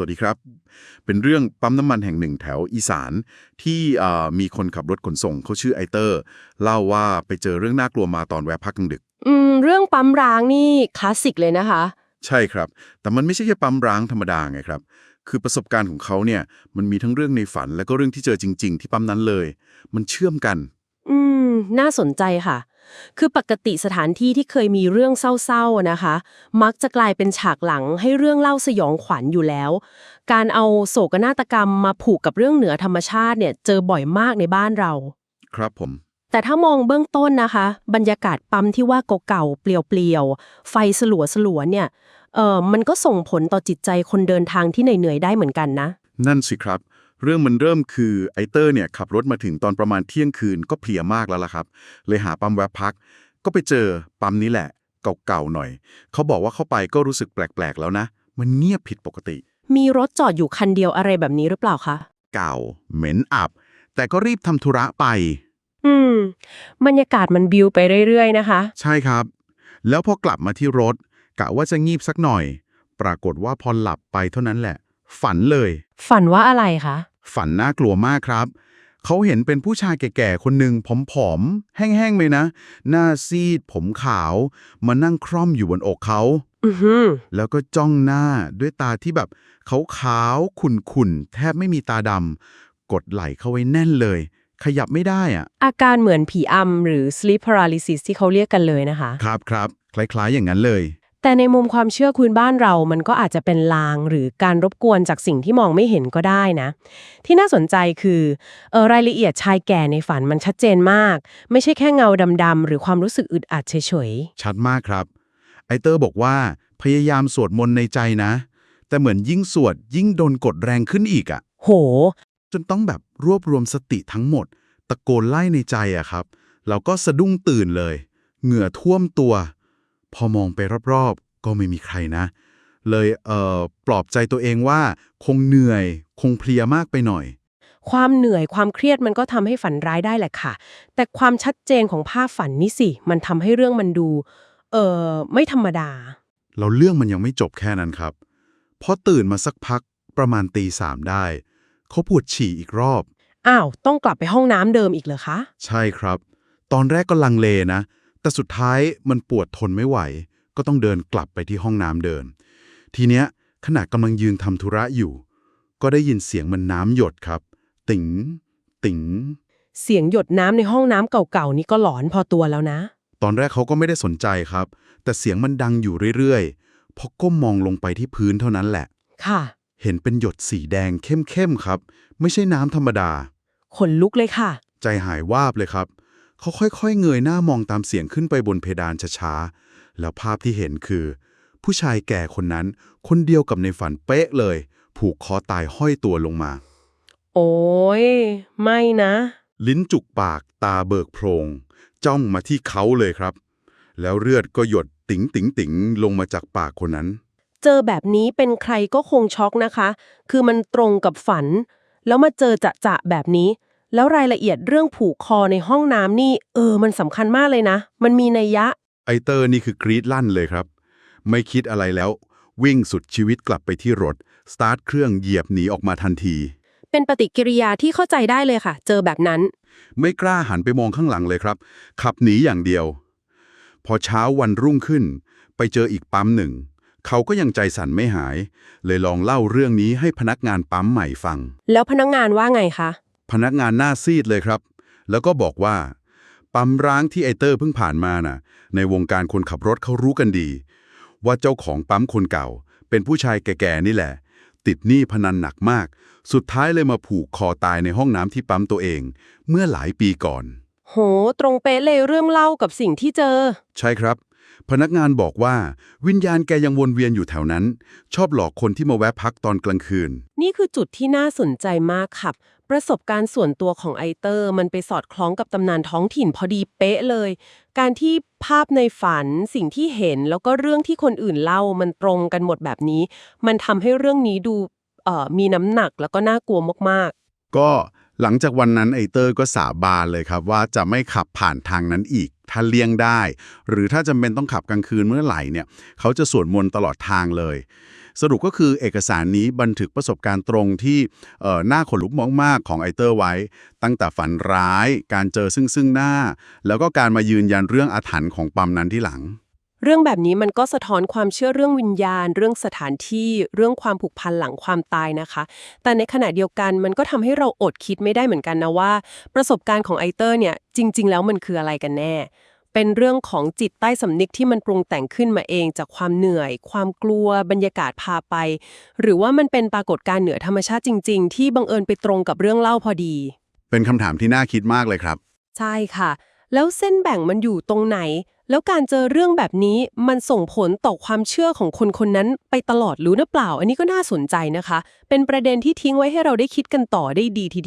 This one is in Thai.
วัสดีครับ เป็นเรื่องปั๊มน้ำมันแห่งหนึ่งแถวอีสาน ที่เอ่อมีคนขับรถขนส่งเขาชื่อไอเตอร์ เล่าว่าไปเจอเรื่องน่ากลัวมาตอนแวะพักกลางดึก อืม เรื่องปั๊มร้างนี่คลาสสิกเลยนะคะ ใช่ครับ แต่มันไม่ใช่แค่ปั๊มร้างธรรมดาไงครับ คือประสบการณ์ของเขาเนี่ย มันมีทั้งเรื่องในฝัน แล้วก็เรื่องที่เจอจริง ๆ ที่ปั๊มนั้นเลย มันเชื่อมกัน อืม น่าสนใจค่ะ คือปกติสถานที่ที่เคยมีเรื่องเศร้าๆนะคะ มักจะกลายเป็นฉากหลังให้เรื่องเล่าสยองขวัญอยู่แล้ว การเอาโศกนาฏกรรมมาผูกกับเรื่องเหนือธรรมชาติเนี่ยเจอบ่อยมากในบ้านเรา ครับผม แต่ถ้ามองเบื้องต้นนะคะ บรรยากาศปั๊มที่ว่าเก่าๆเปลี่ยวๆไฟสลัวสลัวๆเนี่ยเออมันก็ส่งผลต่อจิตใจคนเดินทางที่เหนื่อยๆได้เหมือนกันนะ นั่นสิครับ เรื่องมันเริ่มคือไอเตอร์เนี่ยขับรถมาถึงตอนประมาณเที่ยงคืนก็เพลียมากแล้วล่ะครับ เลยหาปั๊มแวะพัก ก็ไปเจอปั๊มนี้แหละ เก่าๆหน่อย เขาบอกว่าเข้าไปก็รู้สึกแปลกๆแล้วนะ มันเงียบผิดปกติ มีรถจอดอยู่คันเดียวอะไรแบบนี้หรือเปล่าคะ เก่า เหม็นอับ แต่ก็รีบทำธุระไป อืม บรรยากาศมันบิวไปเรื่อยๆ นะคะ ใช่ครับ แล้วพอกลับมาที่รถกะว่าจะงีบสักหน่อย ปรากฏว่าพอหลับไปเท่านั้นแหละ ฝันเลย ฝันว่าอะไรคะ ฝันน่ากลัวมากครับ เขาเห็นเป็นผู้ชายแก่ๆ คนหนึ่งผอมๆ แห้งๆเลยนะ หน้าซีด ผมขาว มานั่งคร่อมอยู่บนอกเขาอือหือแล้วก็จ้องหน้าด้วยตาที่แบบขาวๆขุ่นๆ แทบไม่มีตาดำกดไหล่เข้าไว้แน่นเลย ขยับไม่ได้อะอาการเหมือนผีอำหรือ sleep paralysis ที่เขาเรียกกันเลยนะคะ ครับครับคล้ายๆอย่างนั้นเลย แต่ในมุมความเชื่อคุณบ้านเรามันก็อาจจะเป็นลางหรือการรบกวนจากสิ่งที่มองไม่เห็นก็ได้นะ ที่น่าสนใจคือเออรายละเอียดชายแก่ในฝันมันชัดเจนมาก ไม่ใช่แค่เงาดำๆหรือความรู้สึกอึดอัดเฉยชัดมากครับ ไอเตอร์บอกว่าพยายามสวดมนต์ในใจนะ แต่เหมือนยิ่งสวดยิ่งโดนกดแรงขึ้นอีกอะๆโห จนต้องแบบรวบรวมสติทั้งหมด ตะโกนไล่ในใจอะครับเราก็สะดุ้งตื่นเลย เหงื่อท่วมตัว พอมองไปรอบๆ ก็ไม่มีใครนะ เลยเอ่อปลอบใจตัวเองว่า คงเหนื่อย คงเพลียมากไปหน่อย ความเหนื่อยความเครียดมันก็ทำให้ฝันร้ายได้แหละค่ะ แต่ความชัดเจนของภาพฝันนี่สิ มันทำให้เรื่องมันดู เออไม่ธรรมดา เราเรื่องมันยังไม่จบแค่นั้นครับ พอตื่นมาสักพักประมาณตีสามได้ เขาปวดฉี่อีกรอบ อ้าว ต้องกลับไปห้องน้ำเดิมอีกเหรอคะ ใช่ครับ ตอนแรกก็ลังเลนะ แต่สุดท้ายมันปวดทนไม่ไหว ก็ต้องเดินกลับไปที่ห้องน้ำเดิน ทีเนี้ยขณะกำลังยืนทำธุระอยู่ ก็ได้ยินเสียงมันน้ำหยดครับ ติ๋ง ติ๋ง เสียงหยดน้ำในห้องน้ำเก่าๆ นี่ก็หลอนพอตัวแล้วนะ ตอนแรกเขาก็ไม่ได้สนใจครับ แต่เสียงมันดังอยู่เรื่อยๆพอก้มมองลงไปที่พื้นเท่านั้นแหละ ค่ะ เห็นเป็นหยดสีแดงเข้มๆครับ ไม่ใช่น้ำธรรมดา ขนลุกเลยค่ะ ใจหายวาบเลยครับ เขาค่อยๆ เงยหน้ามองตามเสียงขึ้นไปบนเพดานช้าๆ แล้วภาพที่เห็นคือ ผู้ชายแก่คนนั้น คนเดียวกับในฝันเป๊ะเลย ผูกคอตายห้อยตัวลงมา โอ้ยไม่นะ ลิ้นจุกปากตาเบิกโพรง จ้องมาที่เขาเลยครับ แล้วเลือดก็หยดติ๋งติ๋งติ๋งลงมาจากปากคนนั้น เจอแบบนี้เป็นใครก็คงช็อกนะคะ คือมันตรงกับฝัน แล้วมาเจอจะจะๆแบบนี้ แล้วรายละเอียดเรื่องผูกคอในห้องน้ำนี่ เออ มันสำคัญมากเลยนะ มันมีนัยยะ ไอเตอร์นี่คือกรีดลั่นเลยครับ ไม่คิดอะไรแล้ว วิ่งสุดชีวิตกลับไปที่รถ สตาร์ทเครื่องเหยียบหนีออกมาทันที เป็นปฏิกิริยาที่เข้าใจได้เลยค่ะ เจอแบบนั้น ไม่กล้าหันไปมองข้างหลังเลยครับ ขับหนีอย่างเดียว พอเช้าวันรุ่งขึ้น ไปเจออีกปั๊มหนึ่ง เขาก็ยังใจสั่นไม่หาย เลยลองเล่าเรื่องนี้ให้พนักงานปั๊มใหม่ฟัง แล้วพนักงานว่าไงคะ พนักงานหน้าซีดเลยครับ แล้วก็บอกว่า ปั๊มร้างที่ไอเตอร์เพิ่งผ่านมาน่ะ ในวงการคนขับรถเขารู้กันดี ว่าเจ้าของปั๊มคนเก่า เป็นผู้ชายแก่ๆนี่แหละ ติดหนี้พนันหนักมาก สุดท้ายเลยมาผูกคอตายในห้องน้ำที่ปั๊มตัวเอง เมื่อหลายปีก่อน โห ตรงเป๊ะเลยเรื่องเล่ากับสิ่งที่เจอ ใช่ครับ พนักงานบอกว่า วิญญาณแกยังวนเวียนอยู่แถวนั้น ชอบหลอกคนที่มาแวะพักตอนกลางคืน นี่คือจุดที่น่าสนใจมากครับ ประสบการณ์ส่วนตัวของไอเตอร์ มันไปสอดคล้องกับตำนานท้องถิ่นพอดีเป๊ะเลย การที่ภาพในฝันสิ่งที่เห็นแล้วก็เรื่องที่คนอื่นเล่ามันตรงกันหมดแบบนี้ มันทำให้เรื่องนี้ดูเอ่อมีน้ำหนักแล้วก็น่ากลัวมากก็หลังจากวันนั้นไอเตอร์ก็สาบานเลยครับว่าจะไม่ขับผ่านทางนั้นอีก ถ้าเลี่ยงได้ หรือถ้าจำเป็นต้องขับกลางคืนเมื่อไหร่เนี่ยเขาจะสวดมนต์ตลอดทางเลย สรุปก็คือเอกสารนี้บันทึกประสบการณ์ตรงที่เอ่อหน้าขนลุกมากๆของไอเตอร์ไว้ ตั้งแต่ฝันร้าย การเจอซึ่งซึ่งหน้า แล้วก็การมายืนยันเรื่องอาถรรพ์ของปั๊มนั้นที่หลัง เรื่องแบบนี้มันก็สะท้อนความเชื่อเรื่องวิญญาณ เรื่องสถานที่เรื่องความผูกพันหลังความตายนะคะ แต่ในขณะเดียวกันมันก็ทำให้เราอดคิดไม่ได้เหมือนกันนะว่า ประสบการณ์ของไอเตอร์เนี่ยจริง ๆ แล้วมันคืออะไรกันแน่ เป็นเรื่องของจิตใต้สำนึกที่มันปรุงแต่งขึ้นมาเองจากความเหนื่อย ความกลัว บรรยากาศพาไป หรือว่ามันเป็นปรากฏการณ์เหนือธรรมชาติจริง ๆ ที่บังเอิญไปตรงกับเรื่องเล่าพอดี เป็นคำถามที่น่าคิดมากเลยครับ ใช่ค่ะ แล้วเส้นแบ่งมันอยู่ตรงไหน แล้วการเจอเรื่องแบบนี้มันส่งผลต่อความเชื่อของคนคนนั้นไปตลอดหรือเปล่า อันนี้ก็น่าสนใจนะคะ เป็นประเด็นที่ทิ้งไว้ให้เราได้คิดกันต่อได้ดีทีเดียว